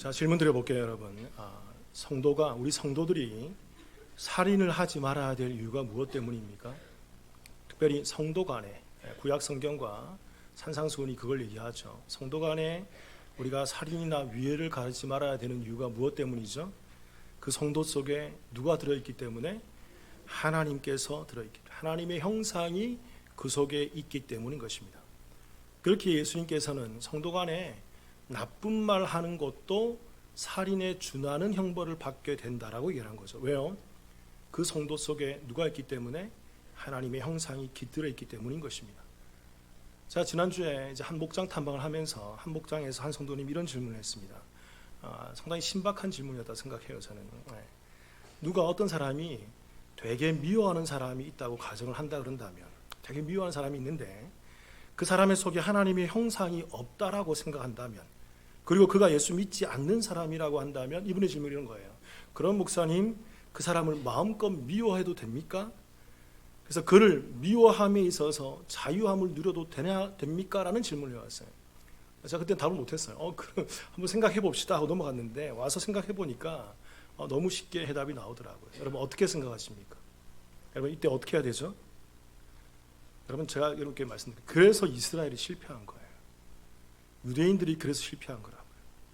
자 질문 드려볼게요, 여러분. 아, 성도가 우리 성도들이 살인을 하지 말아야 될 이유가 무엇 때문입니까? 특별히 성도 간에 예, 구약 성경과 산상수훈이 그걸 얘기하죠. 성도 간에 우리가 살인이나 위해를 가르치 말아야 되는 이유가 무엇 때문이죠? 그 성도 속에 누가 들어있기 때문에 하나님께서 들어있기 하나님의 형상이 그 속에 있기 때문인 것입니다. 그렇게 예수님께서는 성도 간에 나쁜 말 하는 것도 살인에 준하는 형벌을 받게 된다라고 얘기한 거죠. 왜요? 그 성도 속에 누가 있기 때문에 하나님의 형상이 깃들어 있기 때문인 것입니다. 자 지난주에 이제 한 목장 탐방을 하면서 한 목장에서 한 성도님 이런 질문을 했습니다. 아, 상당히 신박한 질문이었다 생각해요 저는. 네. 누가 어떤 사람이 되게 미워하는 사람이 있다고 가정을 한다 그런다면 되게 미워하는 사람이 있는데 그 사람의 속에 하나님의 형상이 없다라고 생각한다면 그리고 그가 예수 믿지 않는 사람이라고 한다면 이분의 질문이 이런 거예요. 그런 목사님 그 사람을 마음껏 미워해도 됩니까? 그래서 그를 미워함에 있어서 자유함을 누려도 되냐 됩니까? 라는 질문을 해왔어요. 제가 그때 답을 못했어요. 어, 그럼 한번 생각해 봅시다 하고 넘어갔는데 와서 생각해 보니까 어, 너무 쉽게 해답이 나오더라고요. 여러분 어떻게 생각하십니까? 여러분 이때 어떻게 해야 되죠? 여러분 제가 이렇게 말씀드릴게요. 그래서 이스라엘이 실패한 거예요. 유대인들이 그래서 실패한 거라고요.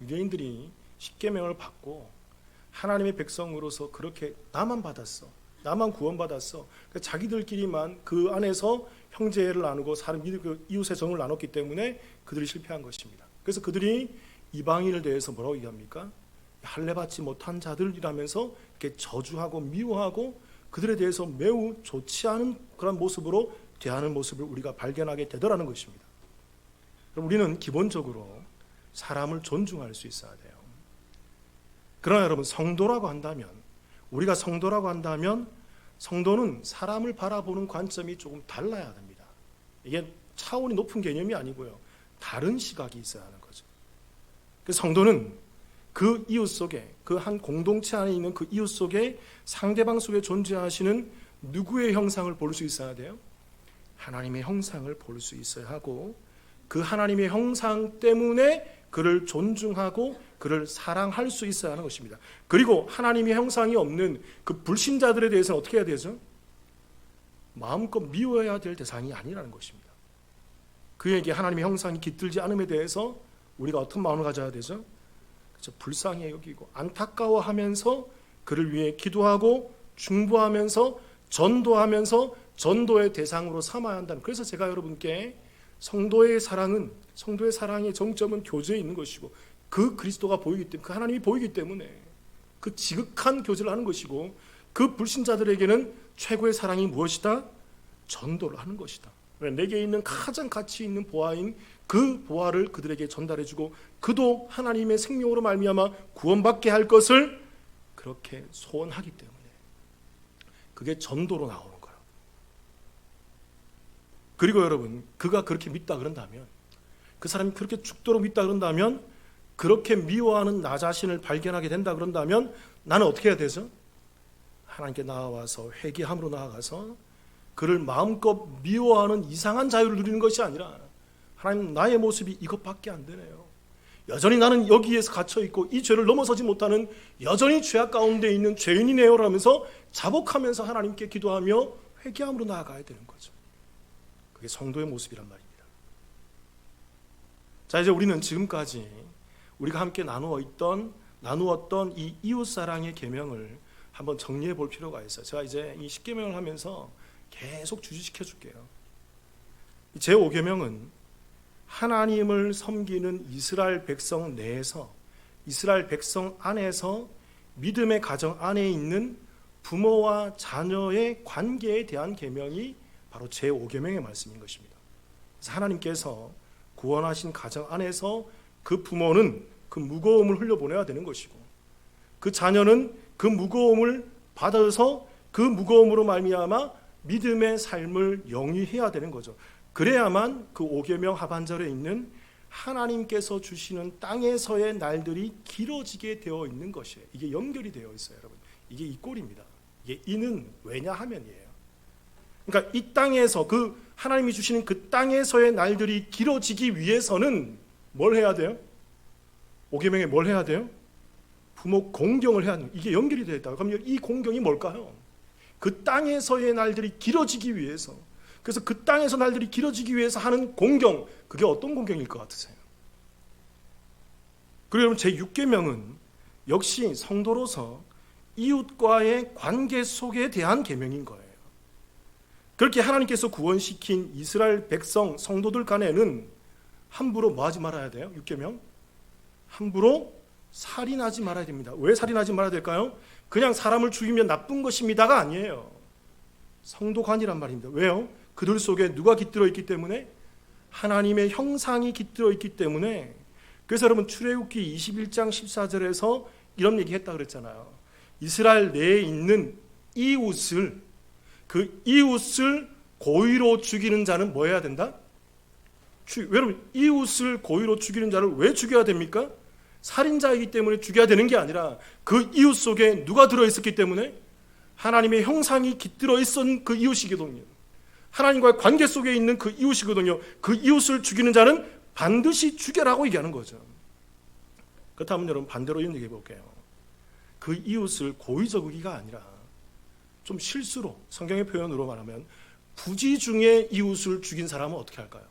유대인들이 십계명을 받고 하나님의 백성으로서 그렇게 나만 받았어. 나만 구원받았어. 그러니까 자기들끼리만 그 안에서 형제를 나누고 사람 그 이웃의 정을 나눴기 때문에 그들이 실패한 것입니다. 그래서 그들이 이방인을 대해서 뭐라고 얘기합니까? 할례 받지 못한 자들이라면서 이렇게 저주하고 미워하고 그들에 대해서 매우 좋지 않은 그런 모습으로 대하는 모습을 우리가 발견하게 되더라는 것입니다. 우리는 기본적으로 사람을 존중할 수 있어야 돼요. 그러나 여러분 성도라고 한다면 우리가 성도라고 한다면 성도는 사람을 바라보는 관점이 조금 달라야 됩니다. 이게 차원이 높은 개념이 아니고요. 다른 시각이 있어야 하는 거죠. 그 성도는 그 이웃 속에 그 한 공동체 안에 있는 그 이웃 속에 상대방 속에 존재하시는 누구의 형상을 볼 수 있어야 돼요? 하나님의 형상을 볼 수 있어야 하고 그 하나님의 형상 때문에 그를 존중하고 그를 사랑할 수 있어야 하는 것입니다. 그리고 하나님의 형상이 없는 그 불신자들에 대해서는 어떻게 해야 되죠? 마음껏 미워해야 될 대상이 아니라는 것입니다. 그에게 하나님의 형상이 깃들지 않음에 대해서 우리가 어떤 마음을 가져야 되죠? 그렇죠. 불쌍히 여기고 안타까워하면서 그를 위해 기도하고 중보하면서 전도하면서 전도의 대상으로 삼아야 한다는. 그래서 제가 여러분께 성도의 사랑은 성도의 사랑의 정점은 교제에 있는 것이고 그 그리스도가 보이기 때문에 그 하나님이 보이기 때문에 그 지극한 교제를 하는 것이고 그 불신자들에게는 최고의 사랑이 무엇이다? 전도를 하는 것이다. 내게 있는 가장 가치 있는 보화인 그 보화를 그들에게 전달해주고 그도 하나님의 생명으로 말미암아 구원받게 할 것을 그렇게 소원하기 때문에 그게 전도로 나오는. 그리고 여러분 그가 그렇게 믿다 그런다면 그 사람이 그렇게 죽도록 믿다 그런다면 그렇게 미워하는 나 자신을 발견하게 된다 그런다면 나는 어떻게 해야 되죠? 하나님께 나와서 회개함으로 나아가서 그를 마음껏 미워하는 이상한 자유를 누리는 것이 아니라 하나님 나의 모습이 이것밖에 안 되네요. 여전히 나는 여기에서 갇혀 있고 이 죄를 넘어서지 못하는 여전히 죄악 가운데 있는 죄인이네요라면서 자복하면서 하나님께 기도하며 회개함으로 나아가야 되는 거죠. 그게 성도의 모습이란 말입니다. 자 이제 우리는 지금까지 우리가 함께 나누어 있던 나누었던 이 이웃 사랑의 계명을 한번 정리해 볼 필요가 있어요. 제가 이제 이 십계명을 하면서 계속 주지시켜 줄게요. 제 5계명은 하나님을 섬기는 이스라엘 백성 내에서 이스라엘 백성 안에서 믿음의 가정 안에 있는 부모와 자녀의 관계에 대한 계명이 바로 제 5계명의 말씀인 것입니다. 하나님께서 구원하신 가정 안에서 그 부모는 그 무거움을 흘려보내야 되는 것이고 그 자녀는 그 무거움을 받아서 그 무거움으로 말미암아 믿음의 삶을 영위해야 되는 거죠. 그래야만 그 5계명 하반절에 있는 하나님께서 주시는 땅에서의 날들이 길어지게 되어 있는 것이에요. 이게 연결이 되어 있어요, 여러분. 이게 이 꼴입니다. 이게 이는 왜냐하면이에요. 그러니까 이 땅에서 그 하나님이 주시는 그 땅에서의 날들이 길어지기 위해서는 뭘 해야 돼요? 5계명에 뭘 해야 돼요? 부모 공경을 해야 하는 이게 연결이 되어 있다. 그럼 이 공경이 뭘까요? 그 땅에서의 날들이 길어지기 위해서 그래서 그 땅에서 날들이 길어지기 위해서 하는 공경 그게 어떤 공경일 것 같으세요? 그리고 여러분 제 6계명은 역시 성도로서 이웃과의 관계 속에 대한 계명인 거예요. 그렇게 하나님께서 구원시킨 이스라엘 백성 성도들 간에는 함부로 뭐 하지 말아야 돼요? 6계명 함부로 살인하지 말아야 됩니다. 왜 살인하지 말아야 될까요? 그냥 사람을 죽이면 나쁜 것입니다가 아니에요. 성도관이란 말입니다. 왜요? 그들 속에 누가 깃들어 있기 때문에 하나님의 형상이 깃들어 있기 때문에 그래서 여러분 출애굽기 21장 14절에서 이런 얘기 했다 그랬잖아요. 이스라엘 내에 있는 이웃을 그 이웃을 고의로 죽이는 자는 뭐 해야 된다? 주, 여러분 이웃을 고의로 죽이는 자를 왜 죽여야 됩니까? 살인자이기 때문에 죽여야 되는 게 아니라 그 이웃 속에 누가 들어 있었기 때문에 하나님의 형상이 깃들어 있었던 그 이웃이거든요. 하나님과의 관계 속에 있는 그 이웃이거든요. 그 이웃을 죽이는 자는 반드시 죽여라고 얘기하는 거죠. 그렇다면 여러분 반대로 이런 얘기해 볼게요. 그 이웃을 고의적이가 아니라 좀 실수로 성경의 표현으로 말하면 부지 중에 이웃을 죽인 사람은 어떻게 할까요?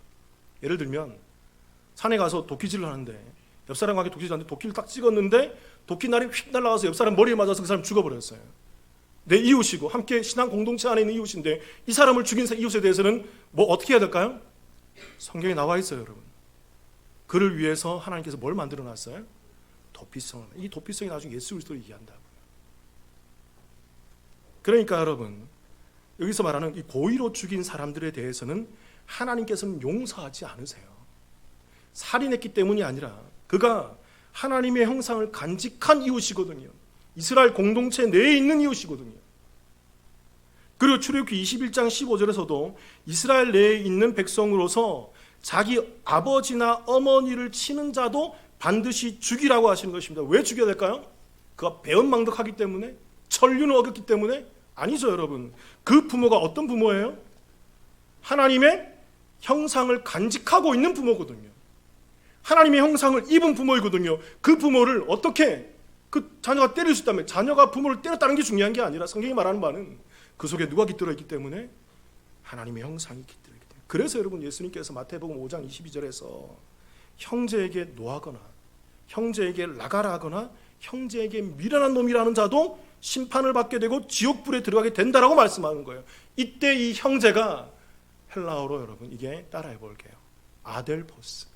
예를 들면 산에 가서 도끼질을 하는데 옆 사람과 함께 도끼질 하는데 도끼를 딱 찍었는데 도끼날이 휙 날아가서 옆 사람 머리에 맞아서 그 사람 죽어버렸어요. 내 이웃이고 함께 신앙 공동체 안에 있는 이웃인데 이 사람을 죽인 이웃에 대해서는 뭐 어떻게 해야 될까요? 성경에 나와 있어요, 여러분. 그를 위해서 하나님께서 뭘 만들어 놨어요? 도피성. 이 도피성이 나중에 예수 그리스도를 얘기한다고요. 그러니까 여러분, 여기서 말하는 이 고의로 죽인 사람들에 대해서는 하나님께서는 용서하지 않으세요. 살인했기 때문이 아니라 그가 하나님의 형상을 간직한 이웃이거든요. 이스라엘 공동체 내에 있는 이웃이거든요. 그리고 출애굽기 21장 15절에서도 이스라엘 내에 있는 백성으로서 자기 아버지나 어머니를 치는 자도 반드시 죽이라고 하시는 것입니다. 왜 죽여야 될까요? 그가 배은망덕하기 때문에 천륜을 어겼기 때문에 아니죠, 여러분. 그 부모가 어떤 부모예요? 하나님의 형상을 간직하고 있는 부모거든요. 하나님의 형상을 입은 부모이거든요. 그 부모를 어떻게 그 자녀가 때릴 수 있다면 자녀가 부모를 때렸다는 게 중요한 게 아니라 성경이 말하는 바는 그 속에 누가 깃들어 있기 때문에 하나님의 형상이 깃들어 있기 때문에 그래서 여러분 예수님께서 마태복음 5장 22절에서 형제에게 노하거나 형제에게 나가라거나 형제에게 미련한 놈이라는 자도 심판을 받게 되고 지옥불에 들어가게 된다라고 말씀하는 거예요. 이때 이 형제가 헬라어로 여러분 이게 따라해 볼게요. 아델포스.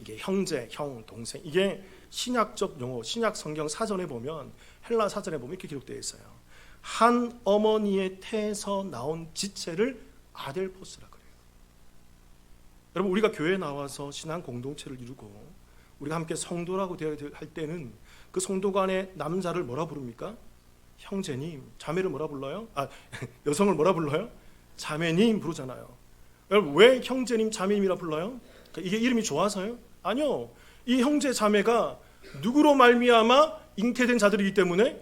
이게 형제, 형, 동생. 이게 신약적 용어, 신약 성경 사전에 보면 헬라 사전에 보면 이렇게 기록되어 있어요. 한 어머니의 태에서 나온 지체를 아델포스라 그래요. 여러분 우리가 교회에 나와서 신앙 공동체를 이루고 우리가 함께 성도라고 되어야 할 때는 그 성도 간의 남자를 뭐라 부릅니까? 형제님, 자매를 뭐라 불러요? 아, 여성을 뭐라 불러요? 자매님 부르잖아요. 왜 형제님, 자매님이라 불러요? 그러니까 이게 이름이 좋아서요? 아니요. 이 형제 자매가 누구로 말미암아 잉태된 자들이기 때문에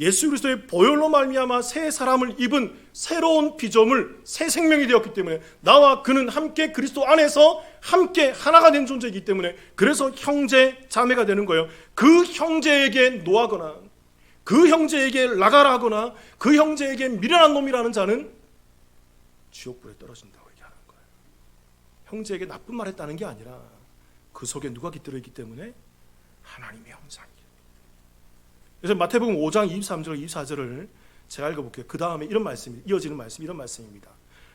예수 그리스도의 보혈로 말미암아 새 사람을 입은 새로운 피조물, 새 생명이 되었기 때문에 나와 그는 함께 그리스도 안에서 함께 하나가 된 존재이기 때문에 그래서 형제 자매가 되는 거예요. 그 형제에게 노하거나 그 형제에게 나가라 하거나 그 형제에게 미련한 놈이라는 자는 지옥불에 떨어진다고 얘기하는 거예요. 형제에게 나쁜 말 했다는 게 아니라 그 속에 누가 깃들어 있기 때문에 하나님의 형상이에요. 그래서 마태복음 5장 23절 24절을 제가 읽어볼게요. 그 다음에 이런 말씀이 이어지는 말씀 이런 말씀입니다.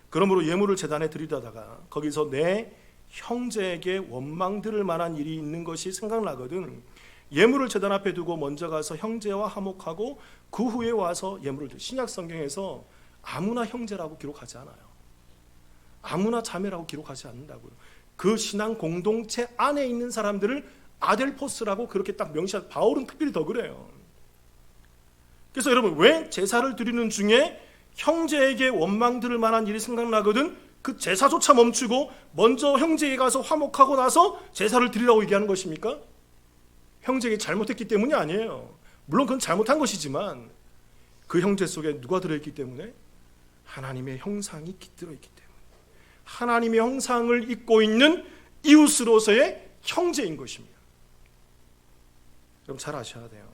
그러므로 예물을 재단에 드리다가 거기서 내 형제에게 원망 들을 만한 일이 있는 것이 생각나거든 예물을 재단 앞에 두고 먼저 가서 형제와 화목하고 그 후에 와서 예물을 드 신약 성경에서 아무나 형제라고 기록하지 않아요. 아무나 자매라고 기록하지 않는다고요. 그 신앙 공동체 안에 있는 사람들을 아델포스라고 그렇게 딱 명시한 바울은 특별히 더 그래요. 그래서 여러분 왜 제사를 드리는 중에 형제에게 원망 들을 만한 일이 생각나거든 그 제사조차 멈추고 먼저 형제에게 가서 화목하고 나서 제사를 드리라고 얘기하는 것입니까? 형제에게 잘못했기 때문이 아니에요. 물론 그건 잘못한 것이지만 그 형제 속에 누가 들어있기 때문에 하나님의 형상이 깃들어 있기 때문에 하나님의 형상을 입고 있는 이웃으로서의 형제인 것입니다. 여러분 잘 아셔야 돼요.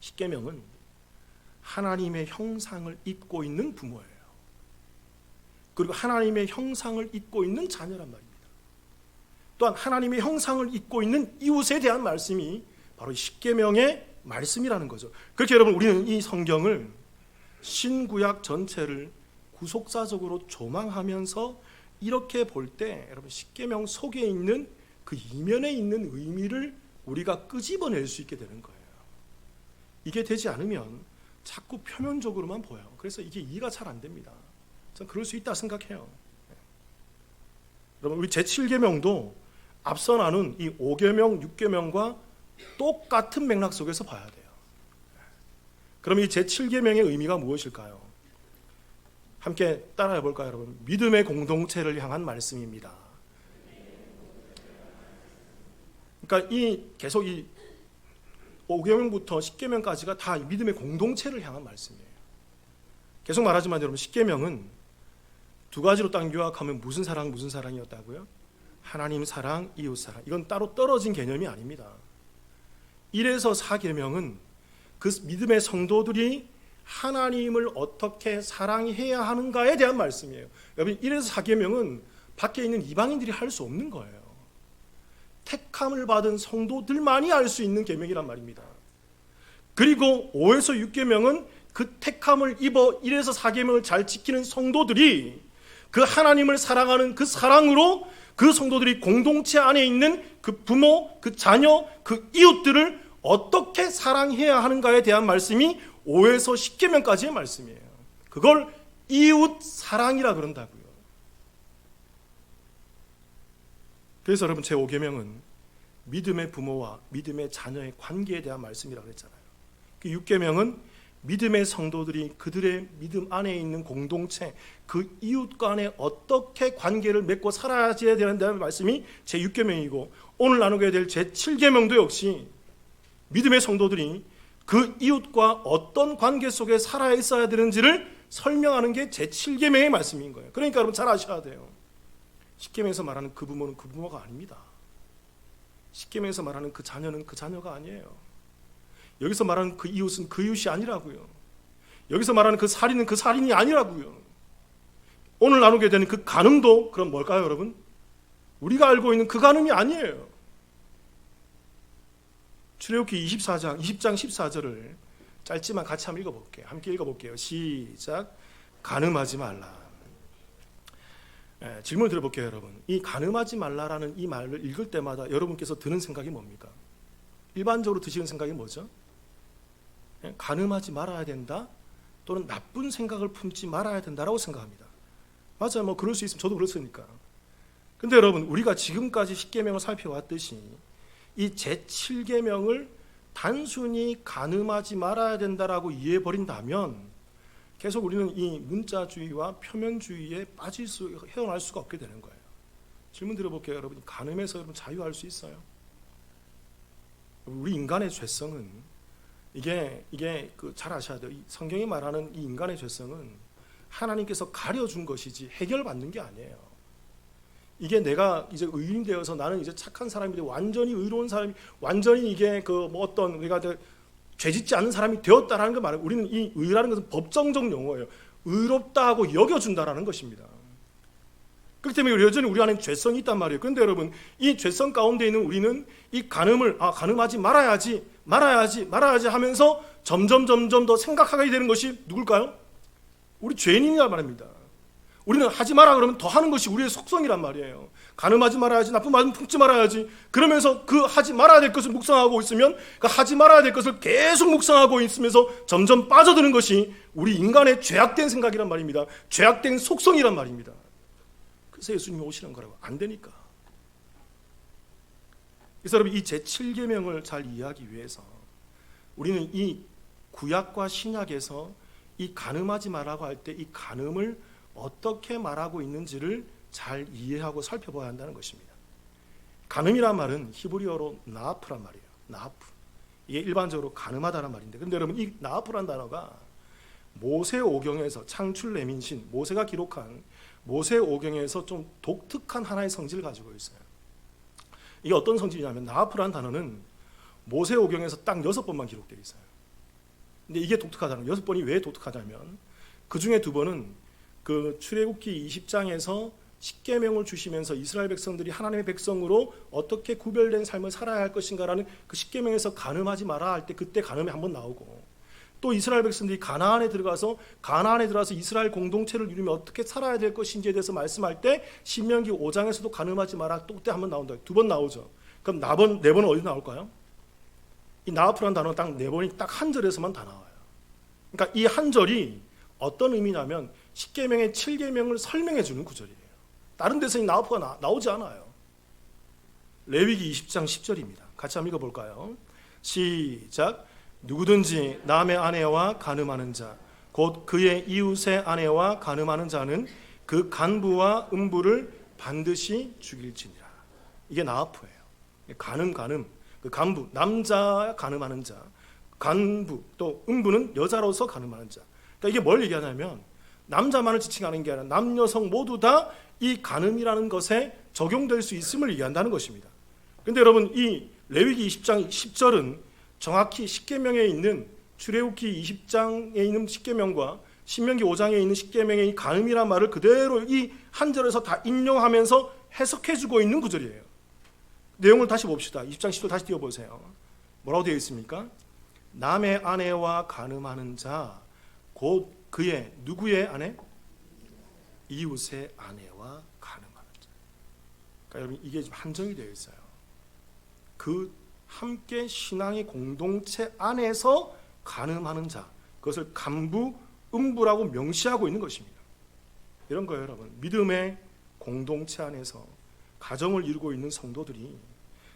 십계명은 하나님의 형상을 입고 있는 부모예요. 그리고 하나님의 형상을 입고 있는 자녀란 말입니다. 또한 하나님의 형상을 입고 있는 이웃에 대한 말씀이 바로 십계명의 말씀이라는 거죠. 그렇게 여러분 우리는 이 성경을 신구약 전체를 구속사적으로 조망하면서 이렇게 볼 때 여러분 십계명 속에 있는 그 이면에 있는 의미를 우리가 끄집어낼 수 있게 되는 거예요. 이게 되지 않으면 자꾸 표면적으로만 보여요. 그래서 이게 이해가 잘 안 됩니다. 전 그럴 수 있다 생각해요. 여러분 우리 제7계명도 앞서 나눈 이 5계명, 6계명과 똑같은 맥락 속에서 봐야 돼요. 그럼 이 제7계명의 의미가 무엇일까요? 함께 따라해 볼까요, 여러분? 믿음의 공동체를 향한 말씀입니다. 그러니까 이 계속 이 5계명부터 10계명까지가 다 믿음의 공동체를 향한 말씀이에요. 계속 말하지만 여러분 10계명은 두 가지로 딱 요약하면 무슨 사랑 무슨 사랑이었다고요? 하나님 사랑, 이웃 사랑. 이건 따로 떨어진 개념이 아닙니다. 1에서 4계명은 그 믿음의 성도들이 하나님을 어떻게 사랑해야 하는가에 대한 말씀이에요. 여러분 1에서 4계명은 밖에 있는 이방인들이 할 수 없는 거예요. 택함을 받은 성도들만이 알 수 있는 계명이란 말입니다. 그리고 5에서 6계명은 그 택함을 입어 1에서 4계명을 잘 지키는 성도들이 그 하나님을 사랑하는 그 사랑으로 그 성도들이 공동체 안에 있는 그 부모, 그 자녀, 그 이웃들을 어떻게 사랑해야 하는가에 대한 말씀이 5에서 10계명까지의 말씀이에요. 그걸 이웃 사랑이라 그런다고요. 그래서 여러분 제 5계명은 믿음의 부모와 믿음의 자녀의 관계에 대한 말씀이라고 그랬잖아요. 그 6계명은 믿음의 성도들이 그들의 믿음 안에 있는 공동체, 그 이웃 간에 어떻게 관계를 맺고 살아야 되는다는 말씀이 제 6계명이고 오늘 나누게 될 제 7계명도 역시 믿음의 성도들이 그 이웃과 어떤 관계 속에 살아 있어야 되는지를 설명하는 게 제 7계명의 말씀인 거예요. 그러니까 여러분 잘 아셔야 돼요. 10계명에서 말하는 그 부모는 그 부모가 아닙니다. 10계명에서 말하는 그 자녀는 그 자녀가 아니에요. 여기서 말하는 그 이웃은 그 이웃이 아니라고요. 여기서 말하는 그 살인은 그 살인이 아니라고요. 오늘 나누게 되는 그 간음도 그럼 뭘까요, 여러분? 우리가 알고 있는 그 간음이 아니에요. 출애굽기 24장 20장 14절을 짧지만 같이 한번 읽어볼게요. 함께 읽어볼게요. 시작. 간음하지 말라. 예, 질문 드려볼게요, 여러분. 이 간음하지 말라라는 이 말을 읽을 때마다 여러분께서 드는 생각이 뭡니까? 일반적으로 드시는 생각이 뭐죠? 예, 간음하지 말아야 된다, 또는 나쁜 생각을 품지 말아야 된다라고 생각합니다. 맞아요, 뭐 그럴 수 있으면 저도 그렇으니까. 근데 여러분, 우리가 지금까지 십계명을 살펴왔듯이 이 제7계명을 단순히 간음하지 말아야 된다라고 이해해 버린다면 계속 우리는 이 문자주의와 표면주의에 빠질 수 헤어날 수가 없게 되는 거예요. 질문 드려볼게요, 여러분. 간음에서 여러분 자유할 수 있어요? 우리 인간의 죄성은 이게 이게 그 잘 아셔야 돼요. 이 성경이 말하는 이 인간의 죄성은 하나님께서 가려준 것이지 해결받는 게 아니에요. 이게 내가 이제 의인 되어서 나는 이제 착한 사람이 돼 완전히 의로운 사람이 완전히 이게 그 뭐 어떤 우리가 죄짓지 않는 사람이 되었다라는 걸 말해요. 우리는 이 의라는 것은 법정적 용어예요. 의롭다고 여겨준다라는 것입니다. 그렇기 때문에 여전히 우리 안에 죄성이 있단 말이에요. 그런데 여러분 이 죄성 가운데 있는 우리는 이 간음을 아 간음하지 말아야지 말아야지 말아야지 하면서 점점 점점 더 생각하게 되는 것이 누굴까요? 우리 죄인이란 말입니다. 우리는 하지 마라 그러면 더 하는 것이 우리의 속성이란 말이에요. 간음하지 말아야지, 나쁜 말은 품지 말아야지. 그러면서 그 하지 말아야 될 것을 묵상하고 있으면 그 하지 말아야 될 것을 계속 묵상하고 있으면서 점점 빠져드는 것이 우리 인간의 죄악된 생각이란 말입니다. 죄악된 속성이란 말입니다. 그래서 예수님이 오시는 거라고 안 되니까. 그래서 여러분 이 제7계명을 잘 이해하기 위해서 우리는 이 구약과 신약에서 이 간음하지 말라고 할 때 이 간음을 어떻게 말하고 있는지를 잘 이해하고 살펴봐야 한다는 것입니다. 간음이란 말은 히브리어로 나아프란 말이에요. 나아프. 이게 일반적으로 간음하다는 말인데, 근데 여러분 이 나아프란 단어가 모세 오경에서 창출 레민신 모세가 기록한 모세 오경에서 좀 독특한 하나의 성질을 가지고 있어요. 이게 어떤 성질이냐면 나아프란 단어는 모세오경에서 딱 여섯 번만 기록되어 있어요. 근데 이게 독특하다는. 여섯 번이 왜 독특하냐면 그 중에 두 번은 그 출애굽기 20장에서 십계명을 주시면서 이스라엘 백성들이 하나님의 백성으로 어떻게 구별된 삶을 살아야 할 것인가라는 그 십계명에서 간음하지 마라 할 때 그때 간음이 한번 나오고 또 이스라엘 백성들이 가나안에 들어가서 가나안에 들어가서 이스라엘 공동체를 이루며 어떻게 살아야 될 것인지에 대해서 말씀할 때 신명기 5장에서도 간음하지 마라 또 그때 한 번 나온다. 두 번 나오죠. 그럼 나번 네 번은 어디 나올까요? 이 나아프라는 단어는 딱네 번이 딱 한 절에서만 다 나와요. 그러니까 이 한 절이 어떤 의미냐면 10계명의 7계명을 설명해 주는 구절이에요. 다른 데서 이 나아프가 나, 나오지 않아요. 레위기 20장 10절입니다. 같이 한번 읽어 볼까요? 시작. 누구든지 남의 아내와 간음하는 자, 곧 그의 이웃의 아내와 간음하는 자는 그 간부와 음부를 반드시 죽일지니라. 이게 나아프예요. 간음 간음 그 간부 남자 간음하는 자, 간부 또 음부는 여자로서 간음하는 자. 그러니까 이게 뭘 얘기하냐면 남자만을 지칭하는 게 아니라 남 여성 모두 다 이 간음이라는 것에 적용될 수 있음을 얘기한다는 것입니다. 근데 여러분 이 레위기 20장 10절은 정확히 10계명에 있는 출애굽기 20장에 있는 10계명과 신명기 5장에 있는 10계명의 이 간음이란 말을 그대로 이 한 절에서 다 인용하면서 해석해 주고 있는 구절이에요. 내용을 다시 봅시다. 20장 10절 다시 띄워 보세요. 뭐라고 되어 있습니까? 남의 아내와 간음하는 자 곧 그의 누구의 아내? 이웃의 아내와 간음하는 자. 그러니까 여러분 이게 한정이 되어 있어요. 그 함께 신앙의 공동체 안에서 간음하는 자, 그것을 간부, 음부라고 명시하고 있는 것입니다. 이런 거예요, 여러분. 믿음의 공동체 안에서 가정을 이루고 있는 성도들이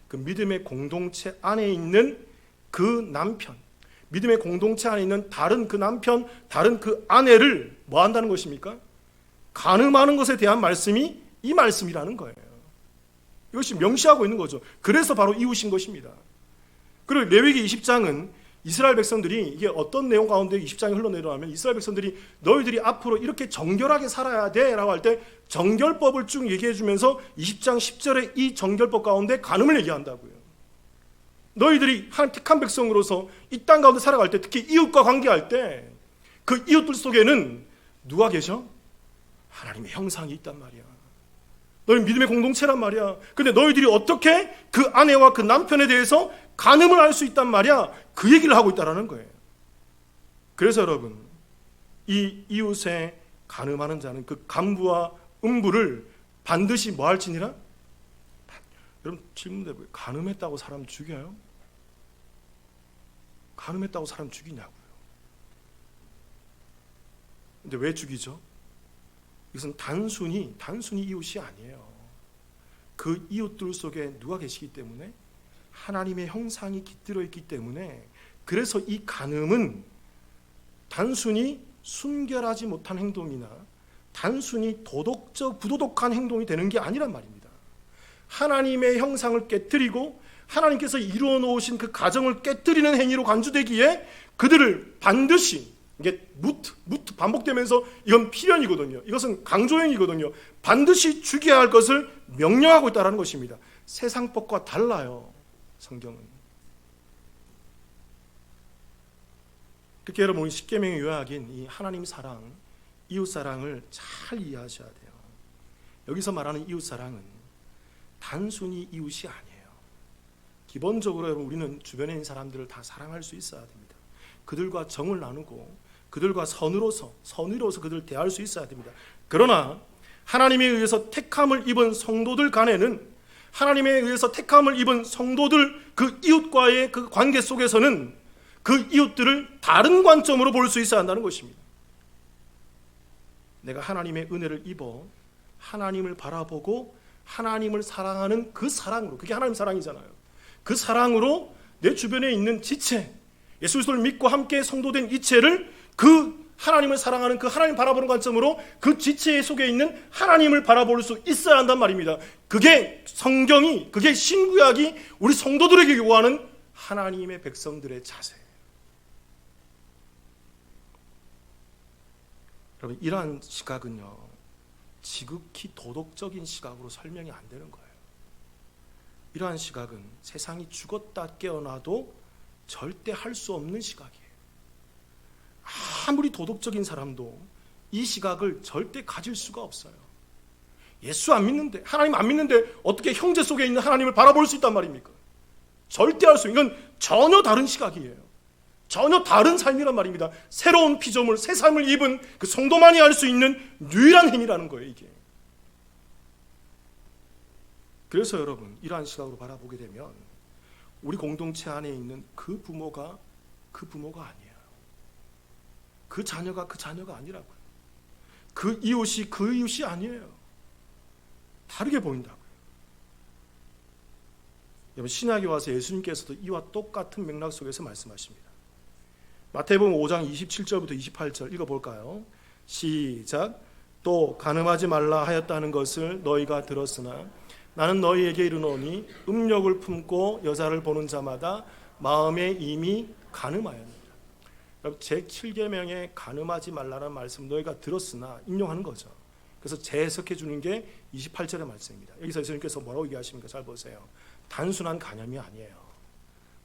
그 믿음의 공동체 안에 있는 그 남편, 믿음의 공동체 안에 있는 다른 그 남편, 다른 그 아내를 뭐 한다는 것입니까? 간음하는 것에 대한 말씀이 이 말씀이라는 거예요. 이것이 명시하고 있는 거죠. 그래서 바로 이웃인 것입니다. 그리고 레위기 20장은 이스라엘 백성들이 이게 어떤 내용 가운데 20장이 흘러내려가면 이스라엘 백성들이 너희들이 앞으로 이렇게 정결하게 살아야 돼라고 할 때 정결법을 쭉 얘기해 주면서 20장 10절에 이 정결법 가운데 간음을 얘기한다고요. 너희들이 한 택한 백성으로서 이 땅 가운데 살아갈 때 특히 이웃과 관계할 때 그 이웃들 속에는 누가 계셔? 하나님의 형상이 있단 말이야. 너희 믿음의 공동체란 말이야. 근데 너희들이 어떻게 그 아내와 그 남편에 대해서 간음을 할 수 있단 말이야. 그 얘기를 하고 있다라는 거예요. 그래서 여러분, 이 이웃에 간음하는 자는 그 간부와 음부를 반드시 뭐 할지니라? 여러분 질문 해 보요 간음했다고 사람 죽여요? 간음했다고 사람 죽이냐고요. 근데 왜 죽이죠? 이것은 단순히 단순히 이웃이 아니에요. 그 이웃들 속에 누가 계시기 때문에 하나님의 형상이 깃들어 있기 때문에 그래서 이 간음은 단순히 순결하지 못한 행동이나 단순히 도덕적 부도덕한 행동이 되는 게 아니란 말입니다. 하나님의 형상을 깨뜨리고 하나님께서 이루어 놓으신 그 가정을 깨뜨리는 행위로 간주되기에 그들을 반드시 이게 무트, 무트 반복되면서 이건 필연이거든요. 이것은 강조행이거든요. 반드시 죽여야 할 것을 명령하고 있다는 것입니다. 세상 법과 달라요. 성경은. 그렇게 여러분 십계명의 요약인 이 하나님 사랑, 이웃 사랑을 잘 이해하셔야 돼요. 여기서 말하는 이웃 사랑은 단순히 이웃이 아니에요. 기본적으로 여러분 우리는 주변에 있는 사람들을 다 사랑할 수 있어야 됩니다. 그들과 정을 나누고 그들과 선으로서 선의로서 그들을 대할 수 있어야 됩니다. 그러나 하나님에 의해서 택함을 입은 성도들 간에는 하나님에 의해서 택함을 입은 성도들 그 이웃과의 그 관계 속에서는 그 이웃들을 다른 관점으로 볼 수 있어야 한다는 것입니다. 내가 하나님의 은혜를 입어 하나님을 바라보고 하나님을 사랑하는 그 사랑으로 그게 하나님 사랑이잖아요. 그 사랑으로 내 주변에 있는 지체 예수 그리스도를 믿고 함께 성도된 이체를 그 하나님을 사랑하는 그 하나님 바라보는 관점으로 그 지체 속에 있는 하나님을 바라볼 수 있어야 한단 말입니다. 그게 성경이, 그게 신구약이 우리 성도들에게 요구하는 하나님의 백성들의 자세예요. 여러분, 이러한 시각은요, 지극히 도덕적인 시각으로 설명이 안 되는 거예요. 이러한 시각은 세상이 죽었다 깨어나도 절대 할 수 없는 시각이에요. 아무리 도덕적인 사람도 이 시각을 절대 가질 수가 없어요. 예수 안 믿는데, 하나님 안 믿는데 어떻게 형제 속에 있는 하나님을 바라볼 수 있단 말입니까? 절대 할 수, 이건 전혀 다른 시각이에요. 전혀 다른 삶이란 말입니다. 새로운 피조물, 새 삶을 입은 그 성도만이 할 수 있는 유일한 힘이라는 거예요, 이게. 그래서 여러분, 이러한 시각으로 바라보게 되면 우리 공동체 안에 있는 그 부모가 그 부모가 아니에요. 그 자녀가 그 자녀가 아니라고요. 그 이웃이 그 이웃이 아니에요. 다르게 보인다고요. 여러분 신약에 와서 예수님께서도 이와 똑같은 맥락 속에서 말씀하십니다. 마태복음 5장 27절부터 28절 읽어 볼까요? 시작. 또 간음하지 말라 하였다는 것을 너희가 들었으나 나는 너희에게 이르노니 음욕을 품고 여자를 보는 자마다 마음에 이미. 여러분 제 7계명에 간음하지 말라는 말씀 너희가 들었으나 인용하는 거죠. 그래서 재해석해 주는 게 28절의 말씀입니다. 여기서 예수님께서 뭐라고 얘기하십니까? 잘 보세요. 단순한 간염이 아니에요.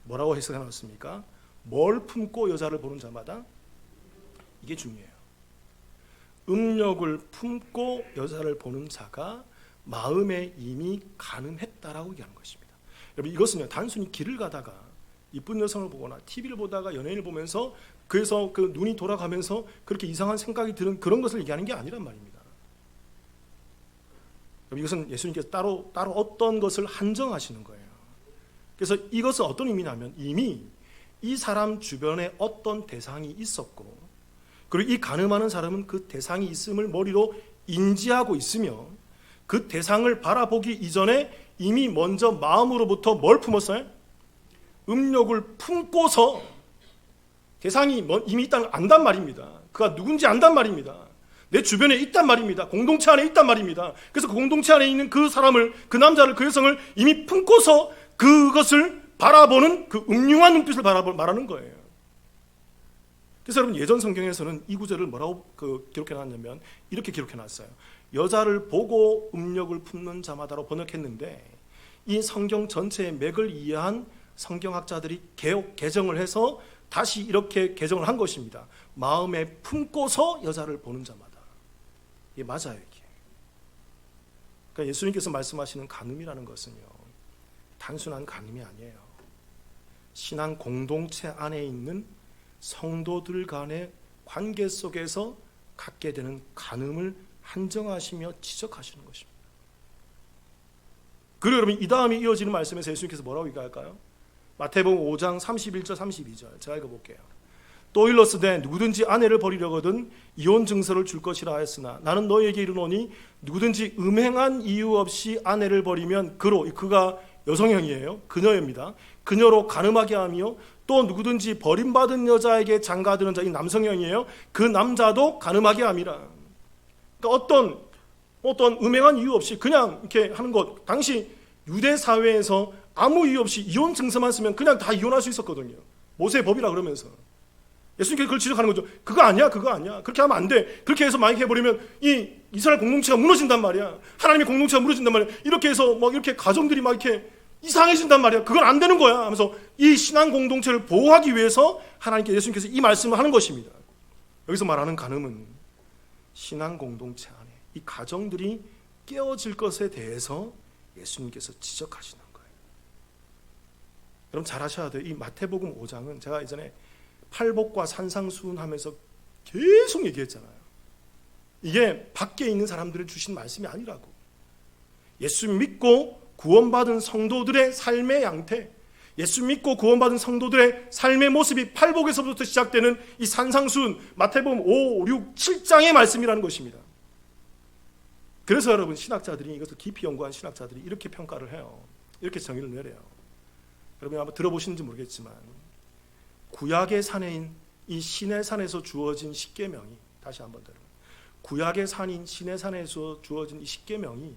뭐라고 해석해 놨습니까? 뭘 품고 여자를 보는 자마다 이게 중요해요. 음욕을 품고 여자를 보는 자가 마음에 이미 가늠했다라고 얘기하는 것입니다. 여러분 이것은요 단순히 길을 가다가 이쁜 여성을 보거나 TV를 보다가 연예인을 보면서 그래서 그 눈이 돌아가면서 그렇게 이상한 생각이 드는 그런 것을 얘기하는 게 아니란 말입니다. 이것은 예수님께서 따로 따로 어떤 것을 한정하시는 거예요. 그래서 이것은 어떤 의미냐면 이미 이 사람 주변에 어떤 대상이 있었고 그리고 이 가늠하는 사람은 그 대상이 있음을 머리로 인지하고 있으며 그 대상을 바라보기 이전에 이미 먼저 마음으로부터 뭘 품었어요? 음욕을 품고서 대상이 뭐 이미 있다는 걸 안단 말입니다. 그가 누군지 안단 말입니다. 내 주변에 있단 말입니다. 공동체 안에 있단 말입니다. 그래서 그 공동체 안에 있는 그 사람을, 그 남자를, 그 여성을 이미 품고서 그것을 바라보는 그 음흉한 눈빛을 바라볼 말하는 거예요. 그래서 여러분 예전 성경에서는 이 구절을 뭐라고 그 기록해 놨냐면 이렇게 기록해 놨어요. 여자를 보고 음력을 품는 자마다로 번역했는데 이 성경 전체의 맥을 이해한 성경학자들이 개혁 개정을 해서 다시 이렇게 개정을 한 것입니다. 마음에 품고서 여자를 보는 자마다. 이게 맞아요, 이게. 그러니까 예수님께서 말씀하시는 간음이라는 것은요. 단순한 간음이 아니에요. 신앙 공동체 안에 있는 성도들 간의 관계 속에서 갖게 되는 간음을 한정하시며 지적하시는 것입니다. 그리고 여러분 이 다음에 이어지는 말씀에서 예수님께서 뭐라고 얘기할까요? 마태복음 5장 31절 32절 제가 읽어볼게요. 또 일러스되 누구든지 아내를 버리려거든 이혼 증서를 줄 것이라 하였으나 나는 너희에게 이르노니 누구든지 음행한 이유 없이 아내를 버리면 그로 그가 여성형이에요. 그녀입니다. 그녀로 가늠하게 하며 또 누구든지 버림받은 여자에게 장가드는 자이 남성형이에요. 그 남자도 가늠하게 함이라. 그러니까 어떤 어떤 음행한 이유 없이 그냥 이렇게 하는 것. 당시 유대 사회에서 아무 이유 없이 이혼 증서만 쓰면 그냥 다 이혼할 수 있었거든요. 모세의 법이라 그러면서. 예수님께서 그걸 지적하는 거죠. 그거 아니야, 그거 아니야. 그렇게 하면 안 돼. 그렇게 해서 만약 해버리면 이 이스라엘 공동체가 무너진단 말이야. 하나님의 공동체가 무너진단 말이야. 이렇게 해서 막 이렇게 가정들이 막 이렇게 이상해진단 말이야. 그건 안 되는 거야. 하면서 이 신앙 공동체를 보호하기 위해서 하나님께 예수님께서 이 말씀을 하는 것입니다. 여기서 말하는 간음은 신앙 공동체 안에 이 가정들이 깨어질 것에 대해서 예수님께서 지적하시는 여러분 잘 하셔야 돼요. 이 마태복음 5장은 제가 예전에 팔복과 산상수훈 하면서 계속 얘기했잖아요. 이게 밖에 있는 사람들을 주신 말씀이 아니라고. 예수 믿고 구원받은 성도들의 삶의 양태, 예수 믿고 구원받은 성도들의 삶의 모습이 팔복에서부터 시작되는 이 산상순 마태복음 5, 6, 7장의 말씀이라는 것입니다. 그래서 여러분 신학자들이 이것을 깊이 연구한 신학자들이 이렇게 평가를 해요. 이렇게 정의를 내려요. 여러분 아마 들어보시는지 모르겠지만 구약의 산인 이 신의 산에서 주어진 십계명이 다시 한번 들어 구약의 산인 신의 산에서 주어진 이 십계명이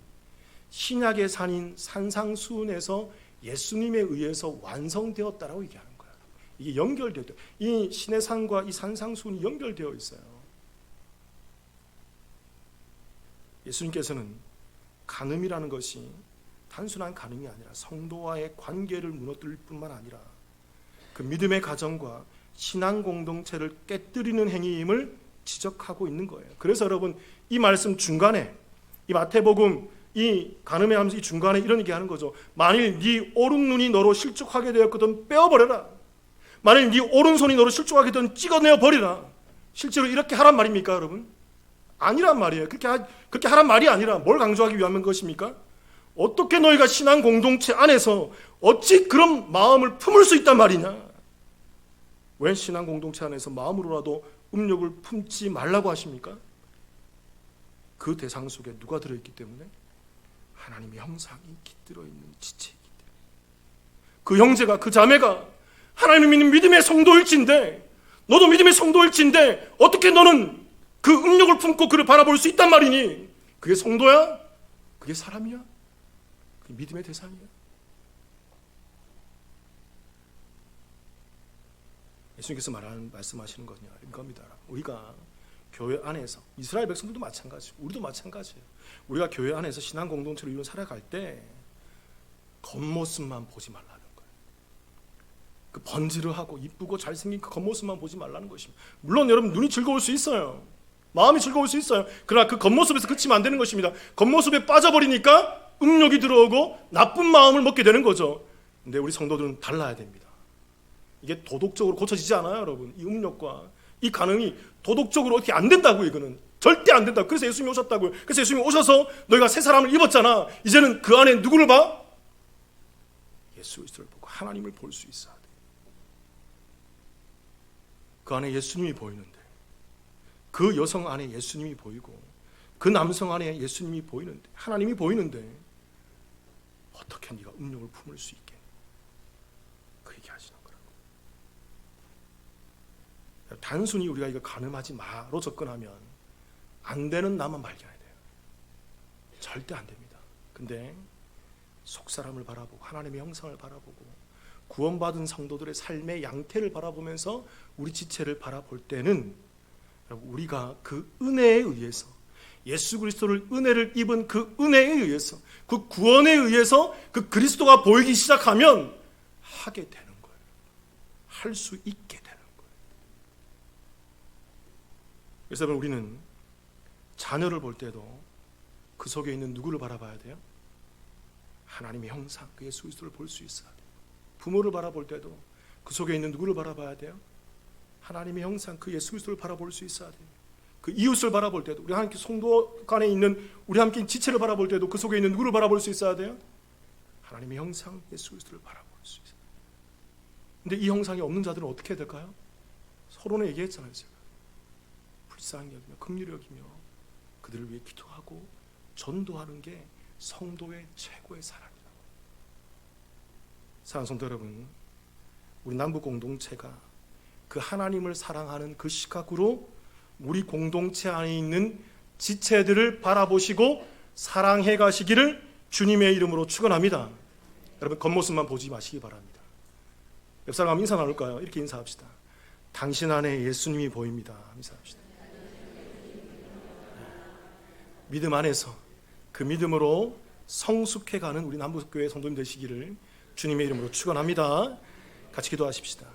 신약의 산인 산상수훈에서 예수님에 의해서 완성되었다라고 얘기하는 거예요. 이게 연결되어 이 신의 산과 이 산상수훈이 연결되어 있어요. 예수님께서는 간음이라는 것이 단순한 가늠이 아니라 성도와의 관계를 무너뜨릴 뿐만 아니라 그 믿음의 가정과 신앙 공동체를 깨뜨리는 행위임을 지적하고 있는 거예요. 그래서 여러분 이 말씀 중간에 이 마태복음 이 가늠의 하면서 이 중간에 이런 얘기하는 거죠. 만일 네 오른 눈이 너로 실족하게 되었거든 빼어버려라. 만일 네 오른손이 너로 실족하게 되면 찍어내어 버리라. 실제로 이렇게 하란 말입니까, 여러분? 아니란 말이에요. 그렇게 하, 그렇게 하란 말이 아니라 뭘 강조하기 위한 것입니까? 어떻게 너희가 신앙 공동체 안에서 어찌 그런 마음을 품을 수 있단 말이냐? 왜 신앙 공동체 안에서 마음으로라도 음욕을 품지 말라고 하십니까? 그 대상 속에 누가 들어있기 때문에 하나님의 형상이 깃들어 있는 지체이기 때문에 그 형제가 그 자매가 하나님을 믿는 믿음의 성도일진데 너도 믿음의 성도일진데 어떻게 너는 그 음욕을 품고 그를 바라볼 수 있단 말이니 그게 성도야? 그게 사람이야? 믿음의 대상이야? 예수님께서 말하는 말씀하시는 거냐 이겁니다. 우리가 교회 안에서 이스라엘 백성들도 마찬가지, 우리도 마찬가지예요. 우리가 교회 안에서 신앙 공동체로 이루어 살아갈 때 겉모습만 보지 말라는 거예요. 그 번지르하고 이쁘고 잘생긴 그 겉모습만 보지 말라는 것입니다. 물론 여러분 눈이 즐거울 수 있어요. 마음이 즐거울 수 있어요. 그러나 그 겉모습에서 그치면 안 되는 것입니다. 겉모습에 빠져버리니까 음욕이 들어오고 나쁜 마음을 먹게 되는 거죠. 근데 우리 성도들은 달라야 됩니다. 이게 도덕적으로 고쳐지지 않아요, 여러분. 이 음욕과 이 가능이 도덕적으로 어떻게 안 된다고 이거는 절대 안 된다. 그래서 예수님이 오셨다고요. 그래서 예수님이 오셔서 너희가 새 사람을 입었잖아. 이제는 그 안에 누구를 봐? 예수 그리스도를 보고 하나님을 볼 수 있어야 돼. 그 안에 예수님이 보이는데 그 여성 안에 예수님이 보이고 그 남성 안에 예수님이 보이는데 하나님이 보이는데 어떻게 네가 음욕을 품을 수 있게? 그 얘기 하시는 거라고. 단순히 우리가 이거 가늠하지 마로 접근하면 안 되는 나만 발견해야 돼요. 절대 안 됩니다. 근데 속 사람을 바라보고 하나님의 형상을 바라보고 구원받은 성도들의 삶의 양태를 바라보면서 우리 지체를 바라볼 때는 우리가 그 은혜에 의해서 예수 그리스도를 은혜를 입은 그 은혜에 의해서 그 구원에 의해서 그 그리스도가 보이기 시작하면 하게 되는 거예요. 할 수 있게 되는 거예요. 그래서 우리는 자녀를 볼 때도 그 속에 있는 누구를 바라봐야 돼요? 하나님의 형상, 그 예수 그리스도를 볼 수 있어야 돼요. 부모를 바라볼 때도 그 속에 있는 누구를 바라봐야 돼요? 하나님의 형상, 그 예수 그리스도를 바라볼 수 있어야 돼요. 그 이웃을 바라볼 때도 우리 함께 성도 간에 있는 우리 함께 지체를 바라볼 때도 그 속에 있는 누구를 바라볼 수 있어야 돼요? 하나님의 형상, 예수 그리스도를 바라볼 수 있어요. 근데 이 형상이 없는 자들은 어떻게 해야 될까요? 서로는 얘기했잖아요, 제가. 불쌍히 여기며 긍휼히 여기며 그들을 위해 기도하고 전도하는 게 성도의 최고의 사랑이라고. 사랑하는 성도 여러분, 우리 남북 공동체가 그 하나님을 사랑하는 그 시각으로 우리 공동체 안에 있는 지체들을 바라보시고 사랑해 가시기를 주님의 이름으로 축원합니다. 여러분 겉모습만 보지 마시기 바랍니다. 옆 사람 인사 나눌까요? 이렇게 인사합시다. 당신 안에 예수님이 보입니다. 인사합시다. 믿음 안에서 그 믿음으로 성숙해 가는 우리 남북교회 성도님 되시기를 주님의 이름으로 축원합니다. 같이 기도하십시다.